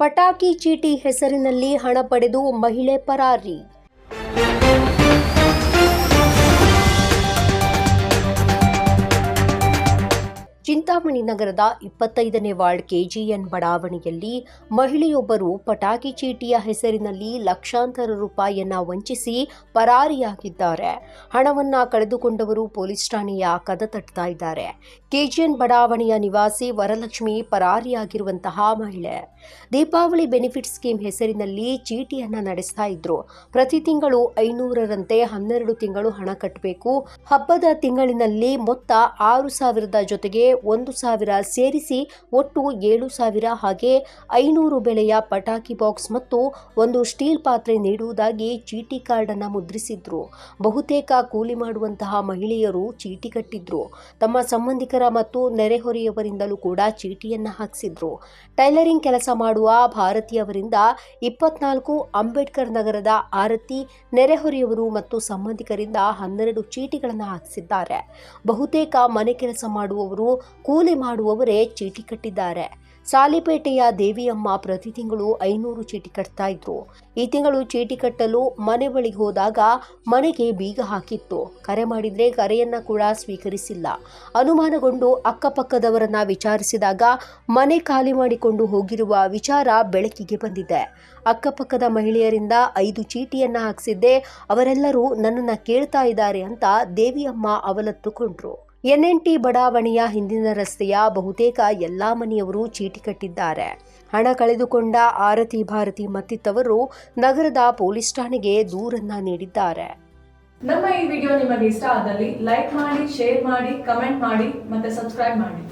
ಪಟಾಕಿ ಚೀಟಿ ಹೆಸರಿನಲ್ಲಿ ಹಣ ಪಡೆದು ಮಹಿಳೆ ಪರಾರಿ. ಚಿಂತಾಮಣಿ ನಗರದ ಇಪ್ಪತ್ತೈದನೇ ವಾರ್ಡ್ ಕೆಜಿಎನ್ ಬಡಾವಣೆಯಲ್ಲಿ ಮಹಿಳೆಯೊಬ್ಬರು ಪಟಾಕಿ ಚೀಟಿಯ ಹೆಸರಿನಲ್ಲಿ ಲಕ್ಷಾಂತರ ರೂಪಾಯಿಯನ್ನ ವಂಚಿಸಿ ಪರಾರಿಯಾಗಿದ್ದಾರೆ. ಹಣವನ್ನ ಕಳೆದುಕೊಂಡವರು ಪೊಲೀಸ್ ಠಾಣೆಯ ಕದ ತಟ್ತಾ ಇದ್ದಾರೆ. ಕೆಜಿಎನ್ ಬಡಾವಣೆಯ ನಿವಾಸಿ ವರಲಕ್ಷ್ಮಿ ಪರಾರಿಯಾಗಿರುವಂತಹ ಮಹಿಳೆ. ದೀಪಾವಳಿ ಬೆನಿಫಿಟ್ ಸ್ಕೀಮ್ ಹೆಸರಿನಲ್ಲಿ ಚೀಟಿಯನ್ನ ನಡೆಸ್ತಾ ಇದ್ರು. ಪ್ರತಿ ತಿಂಗಳು ಐನೂರರಂತೆ ಹನ್ನೆರಡು ತಿಂಗಳು ಹಣ ಕಟ್ಟಬೇಕು ಹಬ್ಬದ ತಿಂಗಳಿನಲ್ಲಿ ಮೊತ್ತ ಆರು ಸಾವಿರದ ಜೊತೆಗೆ ಒಂದು ಸಾವಿರ ಸೇರಿಸಿ ಒಟ್ಟು ಏಳು ಸಾವಿರ ಹಾಗೆ ಐನೂರು ಬೆಲೆಯ ಪಟಾಕಿ ಬಾಕ್ಸ್ ಮತ್ತು ಒಂದು ಸ್ಟೀಲ್ ಪಾತ್ರೆ ನೀಡುವುದಾಗಿ ಚೀಟಿ ಕಾರ್ಡನ್ನು ಮುದ್ರಿಸಿದ್ರು. ಬಹುತೇಕ ಕೂಲಿ ಮಾಡುವಂತಹ ಮಹಿಳೆಯರು ಚೀಟಿ ಕಟ್ಟಿದ್ರು. ತಮ್ಮ ಸಂಬಂಧಿಕರ ಮತ್ತು ನೆರೆಹೊರೆಯವರಿಂದಲೂ ಕೂಡ ಚೀಟಿಯನ್ನು ಹಾಕಿಸಿದ್ರು. ಟೈಲರಿಂಗ್ ಕೆಲಸ ಮಾಡುವ ಭಾರತೀಯವರಿಂದ ಇಪ್ಪತ್ನಾಲ್ಕು ಅಂಬೇಡ್ಕರ್ ನಗರದ ಆರತಿ, ನೆರೆಹೊರೆಯವರು ಮತ್ತು ಸಂಬಂಧಿಕರಿಂದ ಹನ್ನೆರಡು ಚೀಟಿಗಳನ್ನು ಹಾಕಿಸಿದ್ದಾರೆ. ಬಹುತೇಕ ಮನೆ ಕೆಲಸ ಮಾಡುವವರು ಕೂಲಿ ಮಾಡುವವರೇ ಚೀಟಿ ಕಟ್ಟಿದ್ದಾರೆ. ಸಾಲಿಪೇಟೆಯ ದೇವಿಯಮ್ಮ ಪ್ರತಿ ತಿಂಗಳು ಐನೂರು ಚೀಟಿ ಕಟ್ತಾ ಇದ್ರು. ಈ ತಿಂಗಳು ಚೀಟಿ ಕಟ್ಟಲು ಮನೆ ಬಳಿಗೆ ಹೋದಾಗ ಮನೆಗೆ ಬೀಗ ಹಾಕಿತ್ತು. ಕರೆ ಮಾಡಿದ್ರೆ ಕರೆಯನ್ನ ಕೂಡ ಸ್ವೀಕರಿಸಿಲ್ಲ. ಅನುಮಾನಗೊಂಡು ಅಕ್ಕಪಕ್ಕದವರನ್ನ ವಿಚಾರಿಸಿದಾಗ ಮನೆ ಖಾಲಿ ಮಾಡಿಕೊಂಡು ಹೋಗಿರುವ ವಿಚಾರ ಬೆಳಕಿಗೆ ಬಂದಿದೆ. ಅಕ್ಕಪಕ್ಕದ ಮಹಿಳೆಯರಿಂದ ಐದು ಚೀಟಿಯನ್ನ ಹಾಕಿಸಿದ್ದೆ. ಅವರೆಲ್ಲರೂ ನನ್ನನ್ನು ಕೇಳ್ತಾ ಇದ್ದಾರೆ ಅಂತ ದೇವಿಯಮ್ಮ ಅವಲತ್ತುಕೊಂಡ್ರು. ಎನ್ಎನ್ಟಿ ಬಡಾವಣೆಯ ಹಿಂದಿನ ರಸ್ತೆಯ ಬಹುತೇಕ ಎಲ್ಲಾ ಮನೆಯವರು ಚೀಟಿ ಕಟ್ಟಿದ್ದಾರೆ. ಹಣ ಕಳೆದುಕೊಂಡ ಆರತಿ ಭಾರತಿ ಮತ್ತಿತ್ತವರು ನಗರದ ಪೊಲೀಸ್ ಠಾಣೆಗೆ ದೂರನ್ನ ನೀಡಿದ್ದಾರೆ. ನಮ್ಮ ಈ ವಿಡಿಯೋ ನಿಮಗೆ ಇಷ್ಟ ಆದಲ್ಲಿ ಲೈಕ್ ಮಾಡಿ, ಶೇರ್ ಮಾಡಿ, ಕಮೆಂಟ್ ಮಾಡಿ ಮತ್ತೆ ಸಬ್ಸ್ಕ್ರೈಬ್ ಮಾಡಿ.